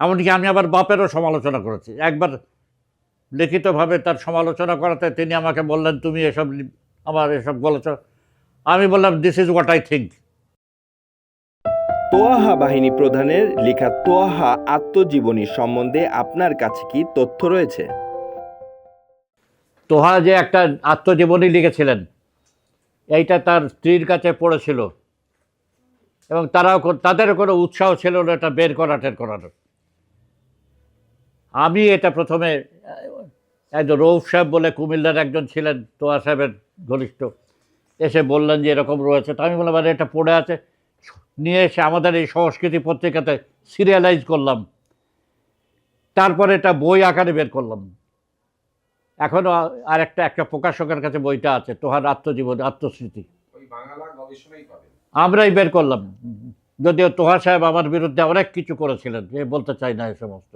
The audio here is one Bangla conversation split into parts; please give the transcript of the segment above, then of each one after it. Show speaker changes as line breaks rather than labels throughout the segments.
এমনকি আমি আবার বাপেরও সমালোচনা করেছি। একবার লিখিতভাবে তার সমালোচনা করাতে তিনি আমাকে বললেন তুমি এসব আমার এসব বলেছ। আমি বললাম this is what I think
Toaha বাহিনী প্রধানের লেখা তোয়াহা আত্মজীবনী সম্বন্ধে আপনার কাছে কি তথ্য রয়েছে?
তোহা যে একটা আত্মজীবনী লিখেছিলেন এইটা তার স্ত্রীর কাছে পড়েছিল এবং তারাও তাদেরও কোনো উৎসাহ ছিল না এটা বের করা টের করার আমি এটা প্রথমে একজন রৌফ সাহেব বলে কুমিল্লার একজন ছিলেন তোহা সাহেবের ঘনিষ্ঠ। এসে বললেন যে এরকম রয়েছে। তো আমি বললাম আরে এটা পড়ে আছে। নিয়ে এসে আমাদের এই সংস্কৃতি পত্রিকাতে সিরিয়ালাইজ করলাম। তারপরে এটা বই আকারে বের করলাম। এখনও আর একটা একটা প্রকাশকের কাছে বইটা আছে তোহার আত্মজীবন আত্মস্মৃতি। আমরাই বের করলাম। যদিও তোহা সাহেব আমার বিরুদ্ধে অনেক কিছু করেছিলেন বলতে চাই না এ সমস্ত।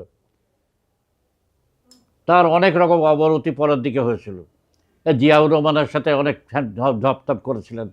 তার অনেক রকম অবনতি পরের দিকে হয়েছিল। জিয়াউর রহমানের সাথে অনেক ধপধপ করেছিলেন।